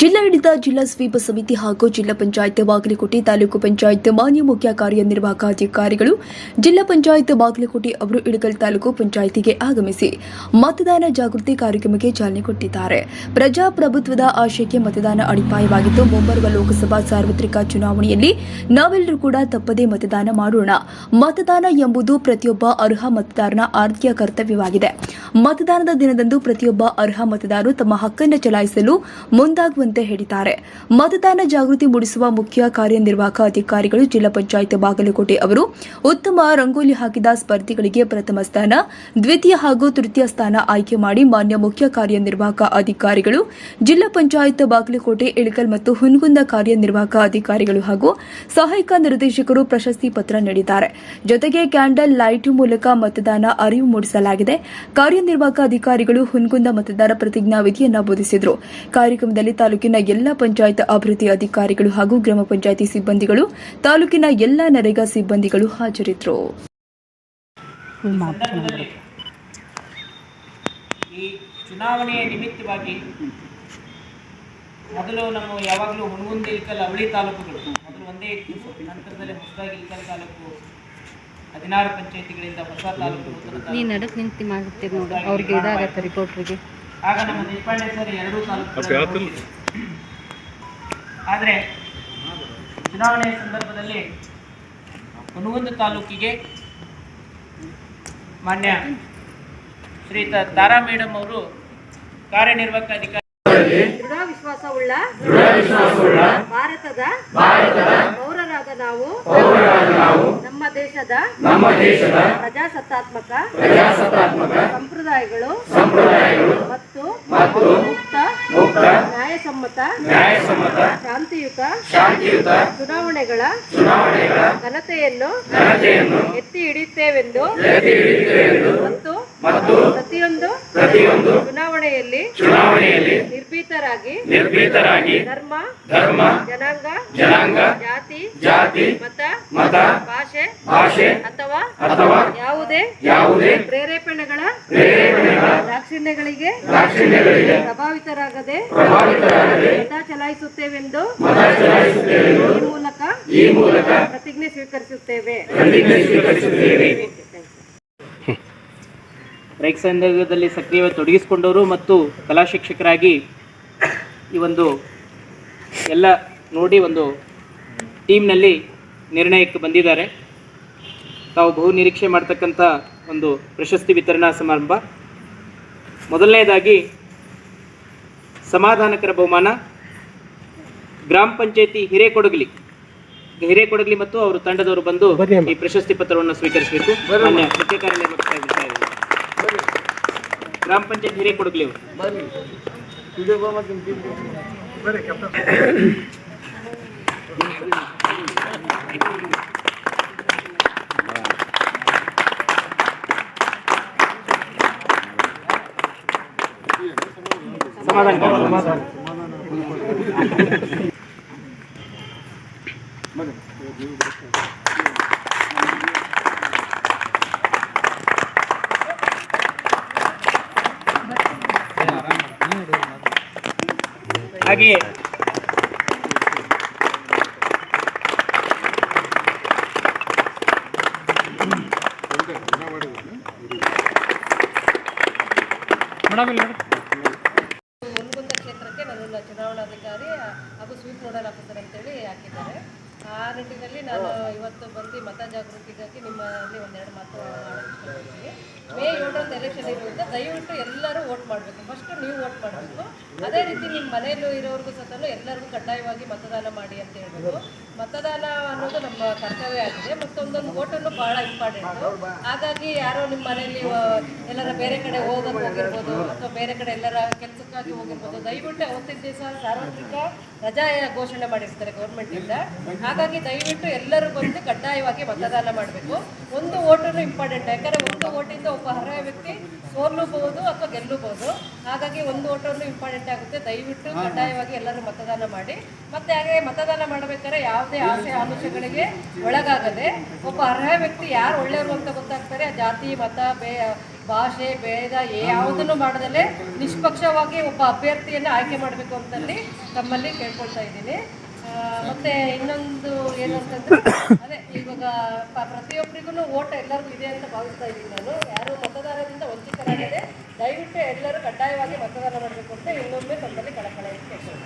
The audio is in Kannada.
ಜಿಲ್ಲಾಡಳಿತ ಜಿಲ್ಲಾ ಸ್ವೀಪ ಸಮಿತಿ ಹಾಗೂ ಜಿಲ್ಲಾ ಪಂಚಾಯತ್ ಬಾಗಲಕೋಟೆ ತಾಲೂಕು ಪಂಚಾಯತ್ ಮಾನ್ಯ ಮುಖ್ಯ ಕಾರ್ಯನಿರ್ವಾಹಕ ಅಧಿಕಾರಿಗಳು ಜಿಲ್ಲಾ ಪಂಚಾಯತ್ ಬಾಗಲಕೋಟೆ ಅವರು ಇಳಕಲ್ ತಾಲೂಕು ಪಂಚಾಯಿತಿಗೆ ಆಗಮಿಸಿ ಮತದಾನ ಜಾಗೃತಿ ಕಾರ್ಯಕ್ರಮಕ್ಕೆ ಚಾಲನೆ ಕೊಟ್ಟಿದ್ದಾರೆ. ಪ್ರಜಾಪ್ರಭುತ್ವದ ಆಶಯಕ್ಕೆ ಮತದಾನ ಅಡಿಪಾಯವಾಗಿದ್ದು, ಮುಂಬರುವ ಲೋಕಸಭಾ ಸಾರ್ವತ್ರಿಕ ಚುನಾವಣೆಯಲ್ಲಿ ನಾವೆಲ್ಲರೂ ಕೂಡ ತಪ್ಪದೇ ಮತದಾನ ಮಾಡೋಣ. ಮತದಾನ ಎಂಬುದು ಪ್ರತಿಯೊಬ್ಬ ಅರ್ಹ ಮತದಾರನ ಆರ್ಥಿಕ ಕರ್ತವ್ಯವಾಗಿದೆ. ಮತದಾನದ ದಿನದಂದು ಪ್ರತಿಯೊಬ್ಬ ಅರ್ಹ ಮತದಾರರು ತಮ್ಮ ಹಕ್ಕನ್ನು ಚಲಾಯಿಸಲು ಮುಂದಾಗುವಂತೆ ಹೇಳಿದ್ದಾರೆ. ಮತದಾನ ಜಾಗೃತಿ ಮೂಡಿಸುವ ಮುಖ್ಯ ಕಾರ್ಯನಿರ್ವಾಹಕ ಅಧಿಕಾರಿಗಳು ಜಿಲ್ಲಾ ಪಂಚಾಯತ್ ಬಾಗಲಕೋಟೆ ಅವರು ಉತ್ತಮ ರಂಗೋಲಿ ಹಾಕಿದ ಸ್ಪರ್ಧಿಗಳಿಗೆ ಪ್ರಥಮ ಸ್ಥಾನ, ದ್ವಿತೀಯ ಹಾಗೂ ತೃತೀಯ ಸ್ಥಾನ ಆಯ್ಕೆ ಮಾಡಿ ಮಾನ್ಯ ಮುಖ್ಯ ಕಾರ್ಯನಿರ್ವಾಹಕ ಅಧಿಕಾರಿಗಳು, ಜಿಲ್ಲಾ ಪಂಚಾಯತ್ ಬಾಗಲಕೋಟೆ, ಇಳಕಲ್ ಮತ್ತು ಹುನಗುಂದ ಕಾರ್ಯನಿರ್ವಾಹಕ ಅಧಿಕಾರಿಗಳು ಹಾಗೂ ಸಹಾಯಕ ನಿರ್ದೇಶಕರು ಪ್ರಶಸ್ತಿ ಪತ್ರ ನೀಡಿದ್ದಾರೆ. ಜೊತೆಗೆ ಕ್ಯಾಂಡಲ್ ಲೈಟ್ ಮೂಲಕ ಮತದಾನ ಅರಿವು ಮೂಡಿಸಲಾಗಿದೆ. ಕಾರ್ಯನಿರ್ವಾಹಕ ಅಧಿಕಾರಿಗಳು ಹುನಗುಂದ ಮತದಾರ ಪ್ರತಿಜ್ಞಾ ವಿಧಿಯನ್ನ ಬೋಧಿಸಿದರು. ಕಾರ್ಯಕ್ರಮದಲ್ಲಿ ತಾಲೂಕಿನ ಎಲ್ಲ ಪಂಚಾಯತ್ ಅಭಿವೃದ್ಧಿ ಅಧಿಕಾರಿಗಳು ಹಾಗೂ ಗ್ರಾಮ ಪಂಚಾಯಿತಿ ಸಿಬ್ಬಂದಿಗಳು ತಾಲೂಕಿನ ಎಲ್ಲ ನರೇಗಾ ಸಿಬ್ಬಂದಿಗಳು ಹಾಜರಿದ್ದರು. ಈ ಚುನಾವಣೆಯ ನಿಮಿತ್ತವಾಗಿ ಮೊದಲು ನಮ್ಮ ಯಾವಾಗಲೂ ಹುಣಗುಂದ ಇಲ್ಕಲ್ ಅವಳಿ ತಾಲೂಕುಗಳು ಮೊದಲು ಒಂದೇ ಇತ್ತು ನಂತರದಲ್ಲಿ ಹೊಸದಾಗಿ ಇಲ್ಕಲ್ ತಾಲೂಕು ಹದಿನಾರು ಪಂಚಾಯತಿಗಳಿಂದ ಹೊಸ ತಾಲೂಕು ನೂತನ ನೀ ತಾಲೂಕು. ನಡಕ್ ನಿಂತು ಮಾಡ್ತೀರಿ ನೋಡಿ ಅವ್ರಿಗೆ ಇದಾಗತ್ತೆ ರಿಪೋರ್ಟ್ರಿಗೆ ಆಗ ನಮ್ಮ ದೇಶಪಾಂಡೆ ಸರ್ ಎರಡೂ ತಾಲೂಕು? ಆದರೆ ಚುನಾವಣೆಯ ಸಂದರ್ಭದಲ್ಲಿ ಹುನಗುಂದ ತಾಲೂಕಿಗೆ ಮಾನ್ಯ ಶ್ರೀ ತಾರಾ ಮೇಡಮ್ ಅವರು ಕಾರ್ಯನಿರ್ವಾಹಕ ಅಧಿಕಾರಿ ದೃಢ ವಿಶ್ವಾಸವುಳ್ಳ ಭಾರತದ ಪೌರರಾದ ನಾವು ನಮ್ಮ ದೇಶದ ಪ್ರಜಾಸತ್ತಾತ್ಮಕ ಸಂಪ್ರದಾಯಗಳು ಮತ್ತು ಮುಕ್ತ ನ್ಯಾಯಸಮ್ಮತ ಶಾಂತಿಯುತ ಚುನಾವಣೆಗಳ ಚುನಾವಣೆಗಳ ಘನತೆಯನ್ನು ಎತ್ತಿ ಹಿಡಿಯುತ್ತೇವೆಂದು ಮತ್ತು ಪ್ರತಿಯೊಂದು ಪ್ರತಿಯೊಂದು ಚುನಾವಣೆಯಲ್ಲಿ ನಿರ್ಭೀತರಾಗಿ ನಿರ್ಭೀತರಾಗಿ ಧರ್ಮ ಧರ್ಮ ಜನಾಂಗ ಜನಾಂಗ ಜಾತಿ ಜಾತಿ ಮತ ಮತ ಭಾಷೆ ಭಾಷೆ ಅಥವಾ ಅಥವಾ ಯಾವುದೇ ಯಾವುದೇ ಪ್ರೇರೇಪಣೆಗಳ ದಾಕ್ಷಿಣ್ಯಗಳಿಗೆ ಪ್ರಭಾವಿತರಾಗದೆ ಮತ ಚಲಾಯಿಸುತ್ತೇವೆಂದು ಈ ಮೂಲಕ ಈ ಮೂಲಕ ಪ್ರತಿಜ್ಞೆ ಸ್ವೀಕರಿಸುತ್ತೇವೆ. ರೈಕ್ ಸಂದರ್ಭದಲ್ಲಿ ಸಕ್ರಿಯವಾಗಿ ತೊಡಗಿಸಿಕೊಂಡವರು ಮತ್ತು ಕಲಾ ಶಿಕ್ಷಕರಾಗಿ ಈ ಒಂದು ಎಲ್ಲ ನೋಡಿ ಒಂದು ಟೀಮ್ನಲ್ಲಿ ನಿರ್ಣಯಕ್ಕೆ ಬಂದಿದ್ದಾರೆ. ತಾವು ಬಹು ನಿರೀಕ್ಷೆ ಮಾಡ್ತಕ್ಕಂಥ ಒಂದು ಪ್ರಶಸ್ತಿ ವಿತರಣಾ ಸಮಾರಂಭ. ಮೊದಲನೇದಾಗಿ ಸಮಾಧಾನಕರ ಬಹುಮಾನ ಗ್ರಾಮ ಪಂಚಾಯತಿ ಹಿರೇಕೊಡಗಲಿ ಹಿರೇಕೊಡಗಲಿ ಮತ್ತು ಅವರು ತಂಡದವರು ಬಂದು ಈ ಪ್ರಶಸ್ತಿ ಪತ್ರವನ್ನು ಸ್ವೀಕರಿಸಬೇಕು. ಮುಖ್ಯ ಕಾರ್ಯನಿರ್ವಹಿಸ್ತಾ. ಗ್ರಾಮ ಪಂಚಾಯತ್ ಹಿರೇಕೊಡಗಲಿ ಅವರು. ಸಮಾಧಾನ ಹಾಗೆಯೇ ಮುನ್ಗುಂದ ಕ್ಷೇತ್ರಕ್ಕೆ ನನ್ನನ್ನು ಚುನಾವಣಾಧಿಕಾರಿ ಹಾಗೂ ಸ್ವೀಪ್ ನೋಡಲ್ ಆಫೀಸರ್ ಅಂತೇಳಿ ಹಾಕಿದ್ದಾರೆ. ಆ ನಿಟ್ಟಿನಲ್ಲಿ ನಾನು ಇವತ್ತು ಬಂದು ಮತ ಜಾಗೃತಿಗಾಗಿ ನಿಮ್ಮಲ್ಲಿ ಒಂದೆರಡು ಮಾತು ಇಷ್ಟಪಡ್ತೀನಿ. ಮೇ ಏಳರಂದು ಎಲೆಕ್ಷನ್ ಇರೋದ್ರಿಂದ ದಯವಿಟ್ಟು ಎಲ್ಲರೂ ವೋಟ್ ಮಾಡಬೇಕು. ಫಸ್ಟ್ ನೀವು ವೋಟ್ ಮಾಡಬೇಕು. ಅದೇ ರೀತಿ ನಿಮ್ಮ ಮನೆಯಲ್ಲೂ ಇರೋರಿಗೂ ಸಹ ಎಲ್ಲರಿಗೂ ಕಡ್ಡಾಯವಾಗಿ ಮತದಾನ ಮಾಡಿ ಅಂತ ಹೇಳ್ಬೋದು ಮತದಾನ ಅನ್ನೋದು ನಮ್ಮ ಕರ್ತವ್ಯ ಆಗಿದೆ. ಮತ್ತೊಂದೊಂದು ವೋಟನ್ನು ಬಹಳ ಇಂಪಾರ್ಟೆಂಟ್ ಹಾಗಾಗಿ ಯಾರೋ ನಿಮ್ಮ ಮನೆಯಲ್ಲಿ ಎಲ್ಲರ ಬೇರೆ ಕಡೆ ಹೋಗೋದು ಹೋಗಿರ್ಬೋದು ಅಥವಾ ಬೇರೆ ಕಡೆ ಎಲ್ಲರ ಕೆಲಸಕ್ಕಾಗಿ ಹೋಗಿರ್ಬೋದು, ದಯವಿಟ್ಟು ಅವತ್ತಿನ ದಿವಸ ಸಾರ್ವತ್ರಿಕ ರಜಾ ಘೋಷಣೆ ಮಾಡಿರ್ತಾರೆ ಗೌರ್ಮೆಂಟಿಂದ ಹಾಗಾಗಿ ದಯವಿಟ್ಟು ಎಲ್ಲರೂ ಬಂದು ಕಡ್ಡಾಯವಾಗಿ ಮತದಾನ ಮಾಡಬೇಕು. ಒಂದು ಓಟನ್ನು ಇಂಪಾರ್ಟೆಂಟ್ ಯಾಕಂದರೆ ಒಂದು ಓಟಿಂದ ಒಬ್ಬ ಅರ್ಹ ವ್ಯಕ್ತಿ ಸೋಲಬಹುದು ಅಥವಾ ಗೆಲ್ಲಬಹುದು. ಹಾಗಾಗಿ ಒಂದು ಓಟವನ್ನು ಇಂಪಾರ್ಟೆಂಟ್ ಆಗುತ್ತೆ. ದಯವಿಟ್ಟು ಕಡ್ಡಾಯವಾಗಿ ಎಲ್ಲರೂ ಮತದಾನ ಮಾಡಿ. ಮತ್ತೆ ಹಾಗೆ ಮತದಾನ ಮಾಡಬೇಕಾದ್ರೆ ಯಾವುದೇ ಆಸೆ ಆಮಿಷಗಳಿಗೆ ಒಳಗಾಗದೆ ಒಬ್ಬ ಅರ್ಹ ವ್ಯಕ್ತಿ ಯಾರು ಒಳ್ಳೆಯವರು ಅಂತ ಗೊತ್ತಾಗ್ತಾರೆ. ಆ ಜಾತಿ ಮತ ಬೇ ಭಾಷೆ ಭೇದ ಯಾವುದನ್ನು ಮಾಡದಲ್ಲೇ ನಿಷ್ಪಕ್ಷವಾಗಿ ಒಬ್ಬ ಅಭ್ಯರ್ಥಿಯನ್ನು ಆಯ್ಕೆ ಮಾಡಬೇಕು ಅಂತಲ್ಲಿ ತಮ್ಮಲ್ಲಿ ಕೇಳ್ಕೊಳ್ತಾ ಇದ್ದೀನಿ. ಮತ್ತೆ ಇನ್ನೊಂದು ಏನು ಅಂತಂದ್ರೆ ಅದೇ ಇವಾಗ ಪ್ರತಿಯೊಬ್ಬರಿಗೂ ಓಟ್ ಎಲ್ಲರಿಗೂ ಇದೆ ಅಂತ ಭಾವಿಸ್ತಾ ಇದ್ದೀನಿ ನಾನು. ಯಾರು ಮತದಾರರಿಂದ ವಂಚಿತರಾಗಿದೆ ದಯವಿಟ್ಟು ಎಲ್ಲರೂ ಕಡ್ಡಾಯವಾಗಿ ಮತದಾನ ಮಾಡಬೇಕು ಅಂತ ಇನ್ನೊಮ್ಮೆ ತಮ್ಮಲ್ಲಿ ಕಳಕಳ ಕೇಳ್ಕೊಳ್ತೀನಿ.